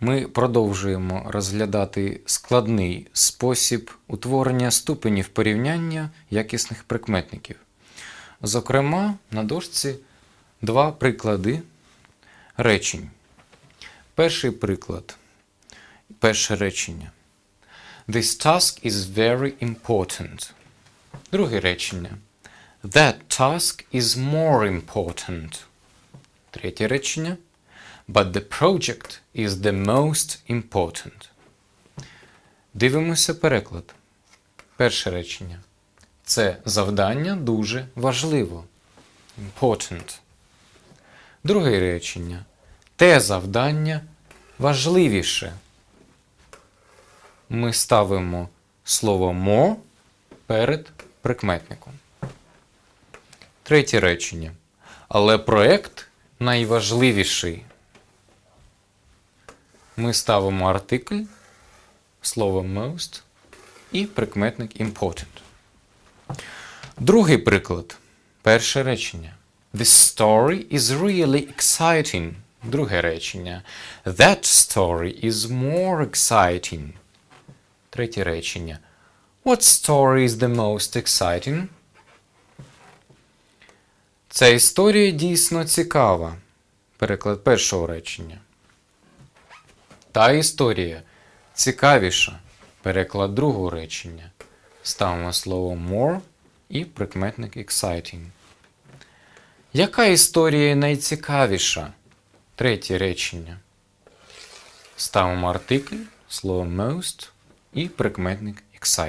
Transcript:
ми продовжуємо розглядати складний спосіб утворення ступенів порівняння якісних прикметників. Зокрема, на дошці два приклади речень. Перший приклад, перше речення. This task is very important. Друге речення. That task is more important. Третє речення. But the project is the most important. Дивимося переклад. Перше речення. Це завдання дуже важливо. Important. Друге речення. Те завдання важливіше. Ми ставимо слово more перед прикметником. Третє речення. Але проект найважливіший. Ми ставимо артикль, слово most і прикметник important. Другий приклад. Перше речення. This story is really exciting. Друге речення. That story is more exciting. Третє речення. What story is the most exciting? Ця історія дійсно цікава. Переклад першого речення. Та історія цікавіша. Переклад другого речення. Ставимо слово more і прикметник exciting. Яка історія найцікавіша? Третє речення. Ставимо артикль, слово most і прикметник exciting.